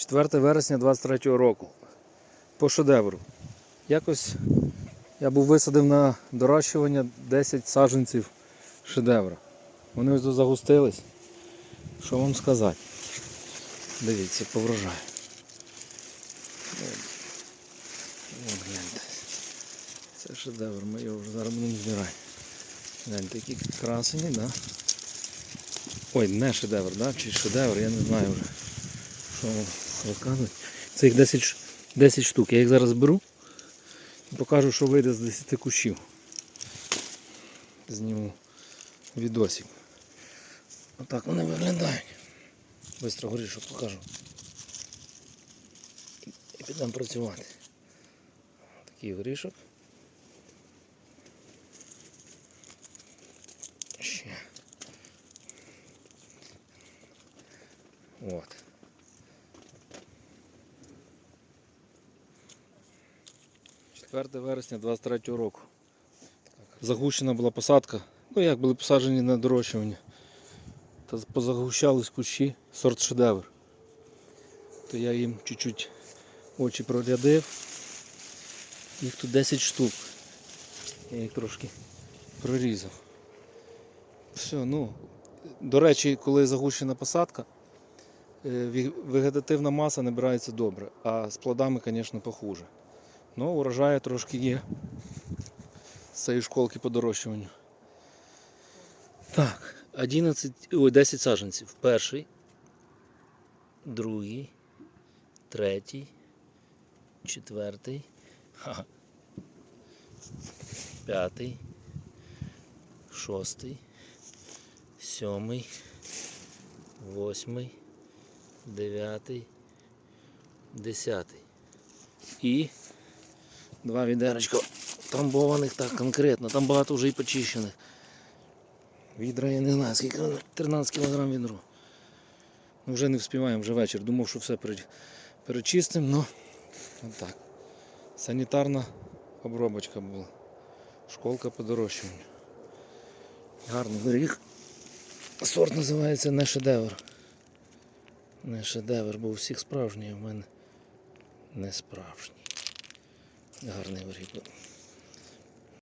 4 вересня 23 року. По шедевру. Якось я був висадив на дорощування 10 саджанців шедевра. Вони ось загустились. Що вам сказати? Дивіться, по врожаю. От гляньте. Це шедевр, ми його вже зараз будемо збирати. Гляньте, які красені, да? Ой, не шедевр, да? чи шедевр, я не знаю вже. Що розказувати. Це їх 10, 10 штук. Я їх зараз беру і покажу, що вийде з 10 кущів. Зніму відосик. Отак вони виглядають. Бистро горішу покажу. І підемо працювати. Такий горішок. Ще. От. Четверте вересня 23 року. Загущена була посадка. Ну як були посаджені на дорощування. Та позагущались кущі, сорт шедевр. То я їм чуть-чуть очі прорядив. Їх тут 10 штук. Я їх трошки прорізав. Все, ну. До речі, коли загущена посадка, е, вегетативна маса набирається добре, а з плодами, звісно, похуже. Ну, урожаю трошки є з цієї школки по дорощуванню. Так, 11, ой, 10 саджанців. Перший, другий, третій, четвертий, ха, п'ятий, шостий, сьомий, восьмий, дев'ятий, десятий. І два відерочка трамбованих так конкретно. Там багато вже і почищених. Відра я не знаю, скільки 13 кг відро. Ну, вже не вспіваємо, вже вечір. Думав, що все пере- перечистимо, але так. Санітарна обробочка була. Школка по дорощуванню. Гарний горіх. Сорт називається не шедевр. Не шедевр, бо у всіх справжній, а в мене не справжній. Гарний був.